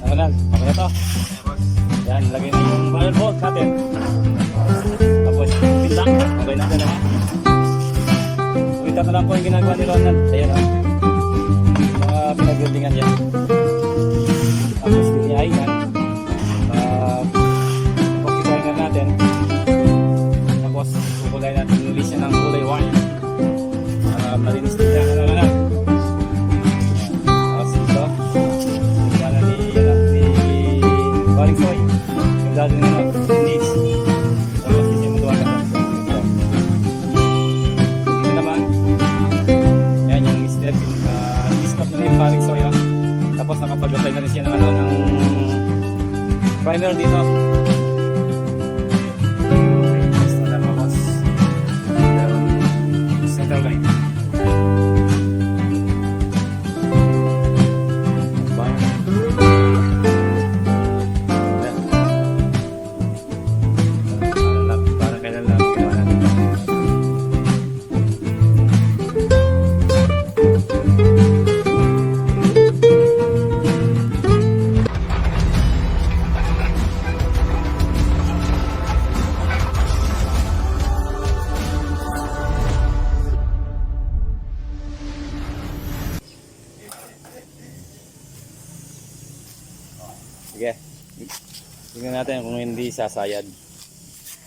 Nakanal, okay na to. Yan, lagay na yung barrel bolt natin. Tapos, pindak. Okay na na. Ulitan na lang po yung ginagawa ni Ronald. Ayan o. Mga pinag-buildingan yan. Tapos, DI yan. Uh, Yung dati na needs. Tapos sisimulan ka ito. Dito naman. Yan yung step. Uh, stop na yung Soy. oh. Tapos nakapag-apply na rin siya ng, ano, ng primer dito. Natin kung hindi sasayad.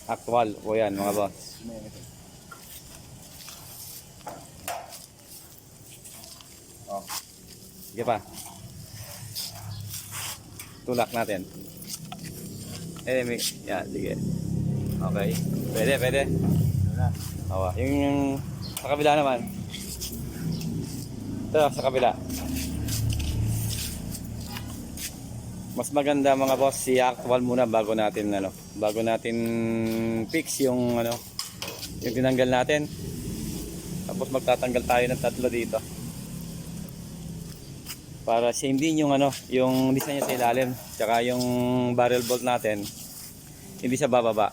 Actual o yan mga boss. Oh. Sige pa. Tulak natin. Eh, may, yan, sige. Okay. Pwede, pwede. Awa. Yung, yung sa kabila naman. Ito, sa kabila. Mas maganda mga boss si actual muna bago natin ano, bago natin fix yung ano, yung tinanggal natin. Tapos magtatanggal tayo ng tatlo dito. Para same din yung ano, yung design niya sa ilalim, tsaka yung barrel bolt natin hindi siya bababa.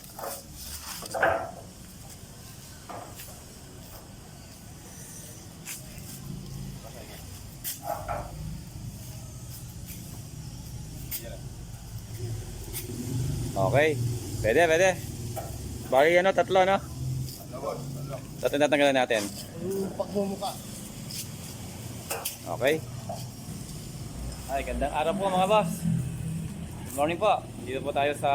Okay. Pwede, pwede. Bali ano, tatlo no? Tatlo natanggalan natin. Pagmumuka. Okay. Ay, gandang araw po mga boss. Good morning po. Dito po tayo sa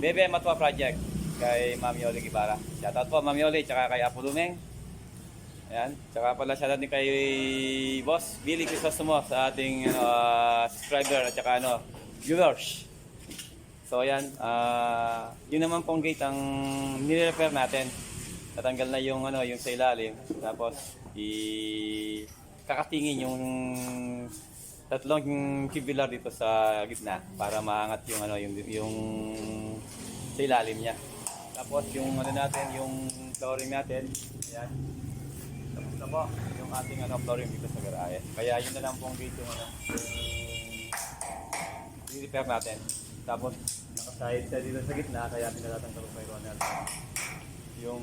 Bebe Matwa Project kay Ma'am Yoli Gibara. Shoutout po Ma'am Yoli tsaka kay Apo Lumeng. Ayan. Tsaka pala shoutout din kay Boss Billy Crisostomo sa ating uh, subscriber at tsaka ano, viewers. So ayan, ah yun naman pong gate ang nire-repair natin. Natanggal na yung ano, yung sa ilalim. Tapos i kakatingin yung tatlong tubular dito sa gitna para maangat yung ano yung yung sa ilalim niya. Tapos yung ano natin, yung flooring natin, ayan. Na po yung ating ano flooring dito sa garahe. Kaya yun na lang pong yung ano, yung repair natin. Tapos nakasahid siya dito sa gitna kaya pinalatang ko kay Ronald. Yung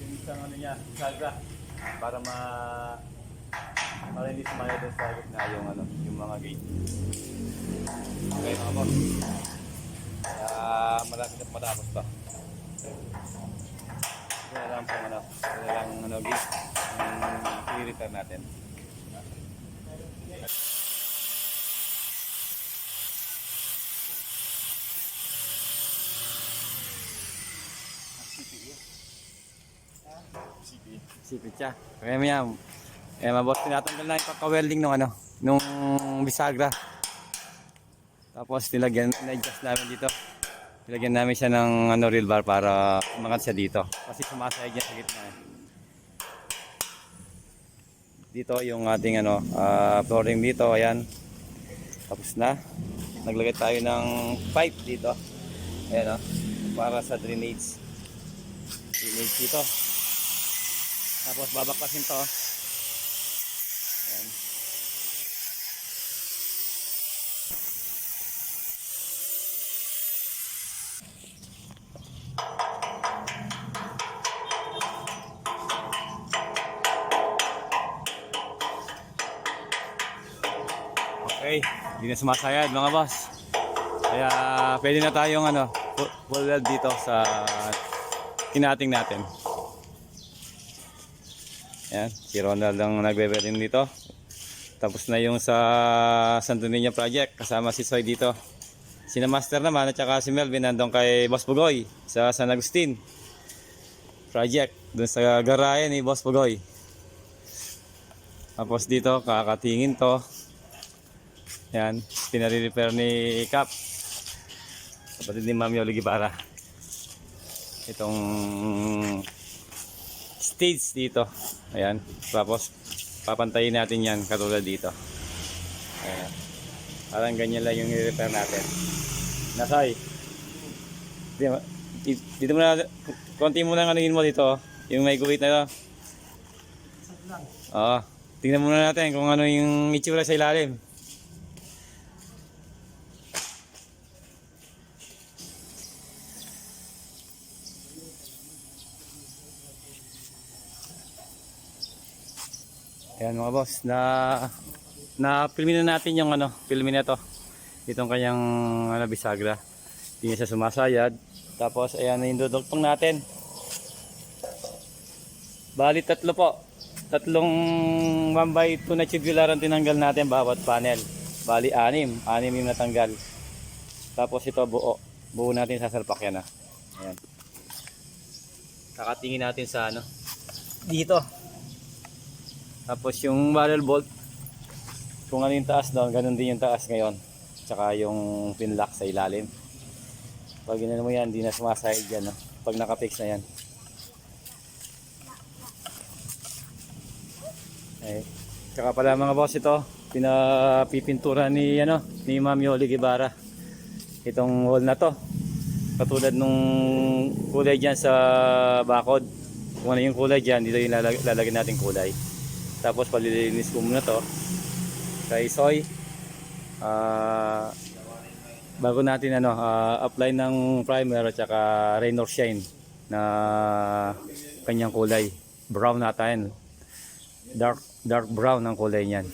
yung isang ano niya, sagra para ma para hindi sumaya doon sa gitna yung ano, yung mga gate. Okay mga boss. Kaya malapit na matapos pa. Kaya lang pong ano, kaya lang ano gate yung i-return natin. Sipit siya. Kaya mo yan. Eh, mabot tinatanggal na yung pagka-welding nung ano, nung bisagra. Tapos nilagyan, na-adjust namin dito. Nilagyan namin siya ng ano, real bar para umangat siya dito. Kasi sumasayag niya sa gitna. eh. Dito yung ating ano, ah, flooring dito, ayan. Tapos na. Naglagay tayo ng pipe dito. Ayan o. Para sa drainage. Drainage dito. Tapos babaklasin to. Okay, hindi na sumasayad mga boss. Kaya pwede na tayong ano, fu- full weld dito sa kinating natin. Yan, si Ronald ang nagbe-welding dito. Tapos na yung sa Santo Niño project kasama si Soy dito. Sina Master naman at saka si Melvin nandun kay Boss Pugoy sa San Agustin project dun sa garahe ni Boss Pugoy. Tapos dito kakatingin to. Yan, pinare-repair ni Cap. Kapatid ni Ma'am Yoli Gibara. Itong stage dito. Ayan. Tapos papantayin natin yan katulad dito. Ayan. Parang ganyan lang yung i-repair natin. Nasay. Dito, mo na, konti mo lang anuhin mo dito. oh. Yung may guhit na to. Oo. Tingnan muna natin kung ano yung itsura sa ilalim. Ayan mga boss, na na filmin na natin yung ano, filmin na to. Itong kanyang ano, bisagra. Hindi niya siya sumasayad. Tapos ayan na yung dudugtong natin. Bali tatlo po. Tatlong 1 by 2 na tubular ang tinanggal natin bawat panel. Bali anim. Anim yung natanggal. Tapos ito buo. Buo natin sa salpak yan ah. Ayan. Kakatingin natin sa ano. Dito. Tapos yung barrel bolt, kung ano yung taas doon, ganun din yung taas ngayon. Tsaka yung pin lock sa ilalim. Pag ginano mo yan, hindi na sumasahid yan. No? Pag nakapix na yan. Eh, tsaka pala mga boss ito, pinapipintura ni, ano, ni Ma'am Yoli Guevara. Itong wall na to. Katulad nung kulay dyan sa bakod. Kung ano yung kulay dyan, dito yung lalag- lalagyan natin kulay. Tapos palilinis ko muna to kay Soy. Ah bago natin ano ah, apply ng primer at saka rain or shine na kanyang kulay. Brown natin. Dark dark brown ang kulay niyan.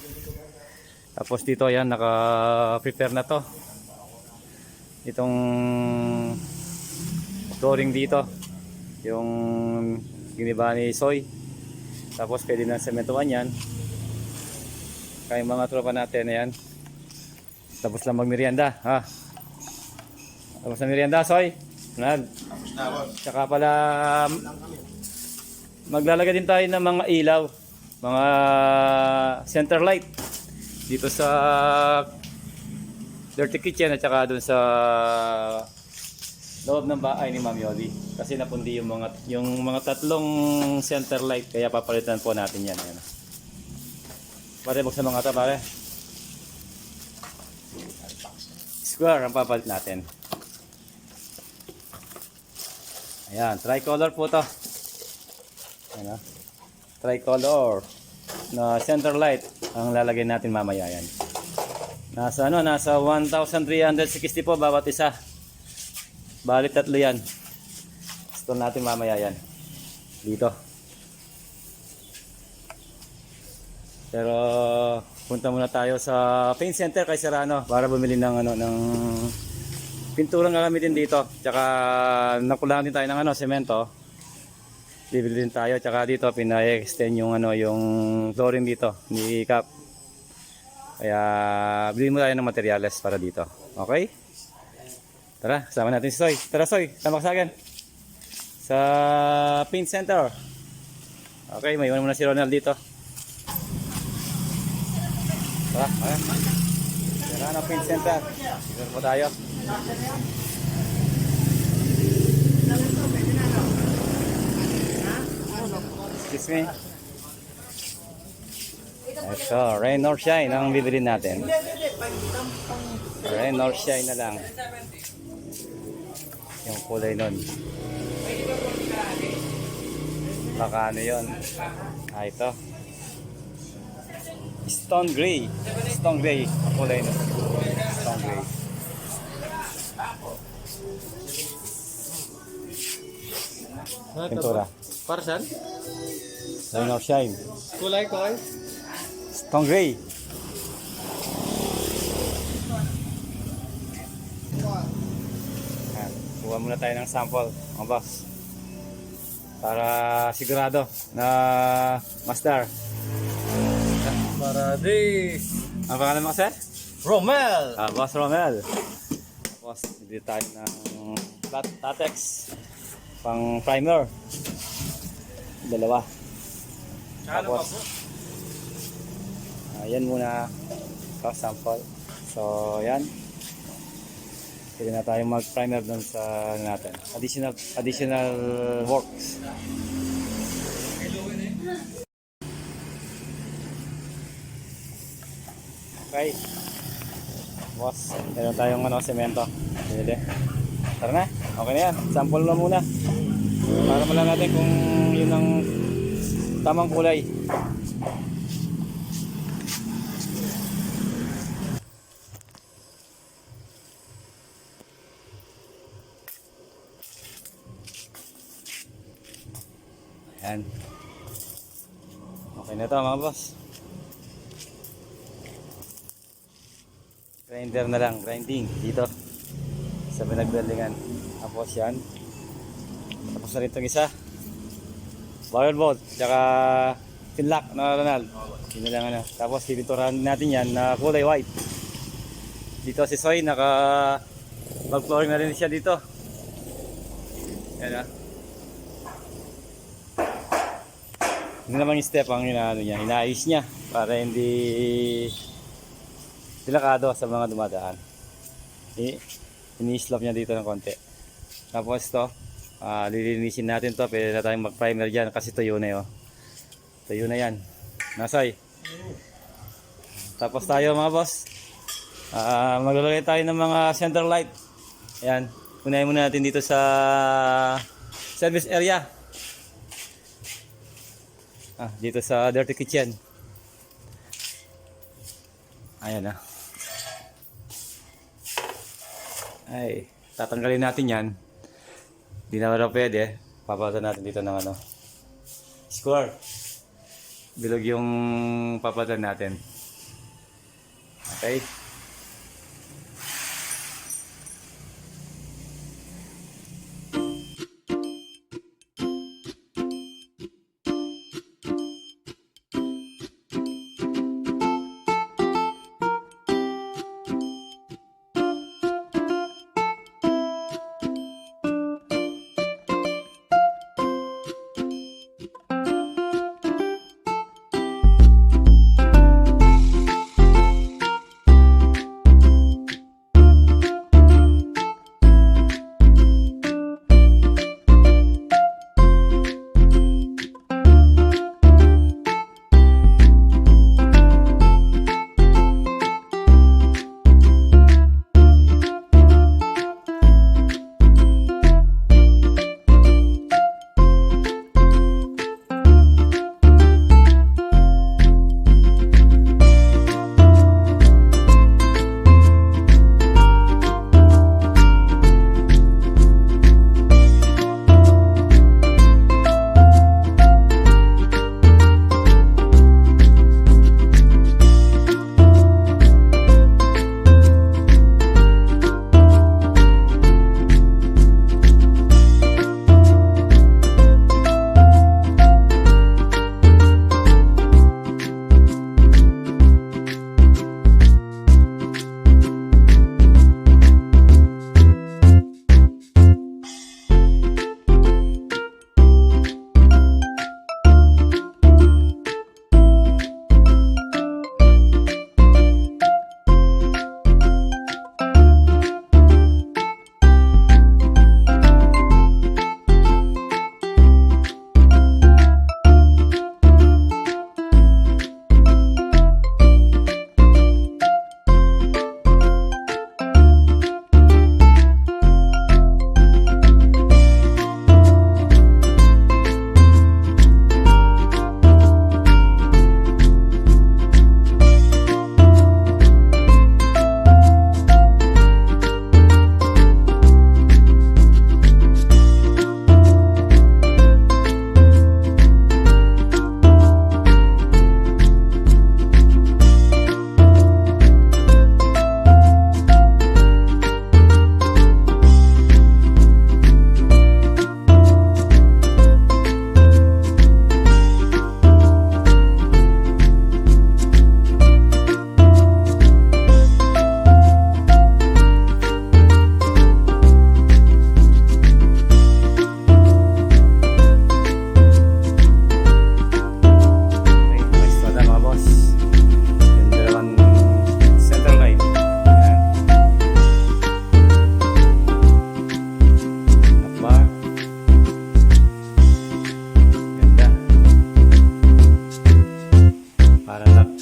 Tapos dito yan naka-prepare na to. Itong flooring dito. Yung giniba ni Soy. Tapos pwede na sementuhan yan. Kaya mga tropa natin, ayan. Tapos lang magmerienda, ha? Tapos na merienda, Soy. Nag. Tsaka pala, maglalagay din tayo ng mga ilaw. Mga center light. Dito sa Dirty Kitchen at saka dun sa loob ng bahay ni Ma'am Yoli. Kasi napundi yung mga yung mga tatlong center light kaya papalitan po natin yan. Ayan. Pare, buksan mga ito, pare. Square ang papalit natin. Ayan, tricolor po to. Ayan, ah. tricolor na center light ang lalagay natin mamaya yan. Nasa ano, nasa 1,360 po bawat isa. Bali tatlo yan. Store natin mamaya yan. Dito. Pero punta muna tayo sa paint center kay Serrano para bumili ng ano ng pinturang gagamitin dito. Tsaka nakulangan din tayo ng ano semento. Bibili din tayo tsaka dito pina-extend yung ano yung flooring dito ni Cap. Kaya bili mo tayo ng materyales para dito. Okay? Tara, sama natin si Soy. Tara Soy, tama ka sa akin. Sa paint center. Okay, may iwan muna si Ronald dito. Tara, tara. Tara na paint center. Dito po tayo. Excuse me. Ito, rain or shine ang bibili natin. Rain or shine na lang. Yung kulay nun. Baka ano yun. Ah, ito. Stone gray. Stone gray. Ang kulay nun. Stone gray. Pintura. Para saan? Rain or shine. Kulay ko ay? Stone gray. Muna tayo ng sample, mga boss. Para sigurado na master. Paradis! Ang pangalan mo kasi? Romel! Ah, Boss Romel. Boss, hindi tayo ng flat latex. Pang primer. Dalawa. Tapos, ayan muna. So, sample. So, yan. Pwede na tayong mag-primer doon sa ano natin. Additional, additional works. Okay. Boss, meron tayong ano, semento. Pwede. Tara na. Okay na yan. Sample na muna. Para malaman natin kung yun ang tamang kulay. Ayan. Okay na to mga boss. Grinder na lang, grinding dito sa pinagbuildingan. Tapos yan. Tapos na rin itong isa. Barrel bolt, tsaka pinlock na Ronald. Yun na lang ano. Tapos piniturahan natin yan na kulay white. Dito si Soy, naka mag-flooring na rin siya dito. Yan ah. Yung step ang inaano niya, inaayos niya para hindi delikado sa mga dumadaan. I ini-slop niya dito ng konti. Tapos to, ah lilinisin natin to, pwede na tayong mag-primer dyan kasi tuyo na yun. Tuyo na yan. Nasay. Tapos tayo mga boss, ah maglalagay tayo ng mga center light. Ayan, unahin muna natin dito sa service area. Ah, dito sa dirty kitchen. Ayan ah. Ay, tatanggalin natin yan. Hindi na wala pwede. Papalitan natin dito ng ano. Square. Bilog yung papalitan natin. Okay.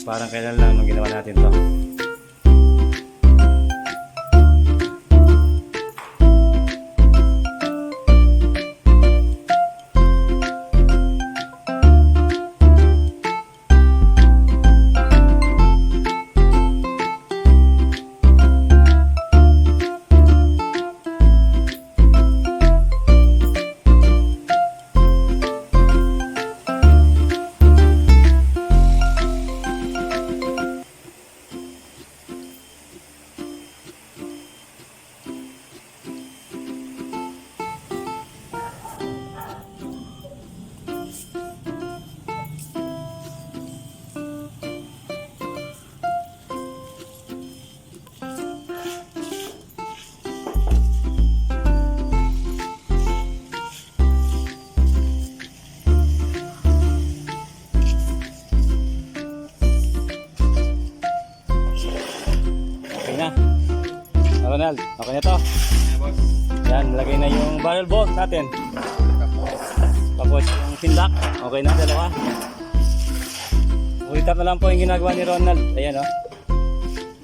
parang kailan lang nung ginawa natin to. Okay na to. Yan, lagay na yung barrel bolt natin. Tapos yung pinlock, okay na dalawa. Ulitan na lang po yung ginagawa ni Ronald. Ayan oh.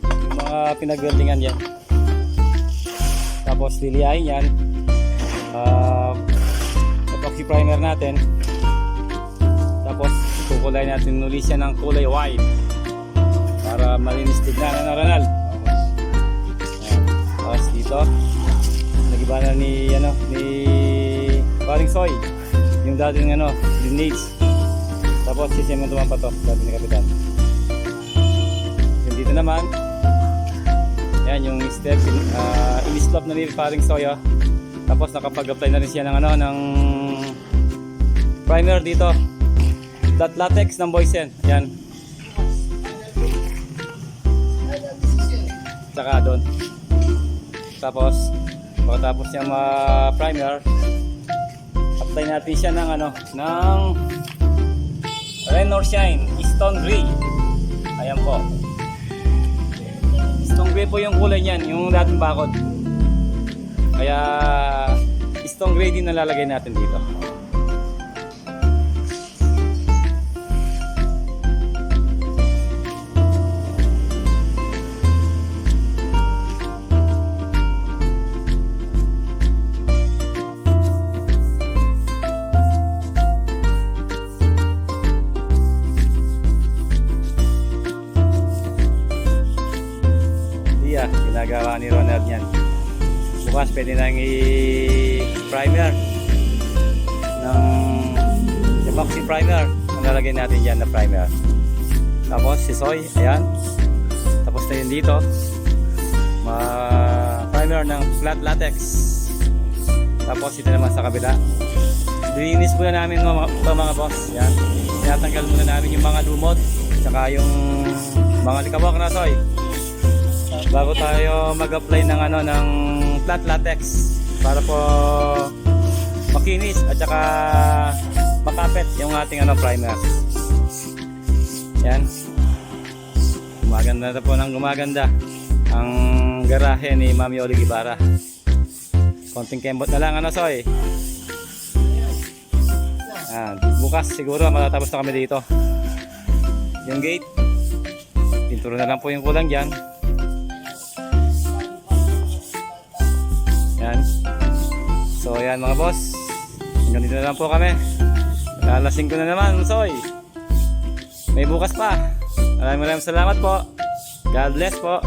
Yung mga pinag-weldingan yan. Tapos liliyahin yan. Uh, epoxy primer natin. Tapos kukulay natin ulit siya ng kulay white. Para malinis tignan. Ano Ronald? Dito, nagiba na ni, ano, ni Paring Soy. Yung dating, ano, lineage. Tapos sisimentuhan pa to, dati ni Kapitan. Yung dito naman, yan yung step, uh, in-slop na ni Paring Soy, oh. Tapos nakapag-apply na rin siya ng, ano, ng primer dito. Dot latex ng Boysen. Yan. Tsaka doon. Tapos, pagkatapos niya ma-primer, apply natin siya ng ano, ng Rain or Shine Stone Grey. Ayan po. Stone Grey po yung kulay niyan, yung dating bakod. Kaya Stone Grey din nalalagay natin dito. Soy, ayan. Tapos na yun dito. Ma-primer ng flat latex. Tapos ito naman sa kabila. Dilinis muna namin mga, mga, mga boss. Yan. Tinatanggal muna namin yung mga lumot. Tsaka yung mga likawak na soy bago tayo mag-apply ng ano ng flat latex para po makinis at saka makapit yung ating ano primer. Yan. Gumaganda na po ng gumaganda ang garahe ni Mami Oli Gibara. Konting kembot na lang ano soy. Yan. Bukas siguro matatapos na kami dito. Yung gate, pinturo na lang po yung kulang dyan. Yan. So ayan mga boss. Hanggang dito na lang po kami. Maglalasing ko na naman, Soy. May bukas pa. Maraming maraming salamat po. God bless po.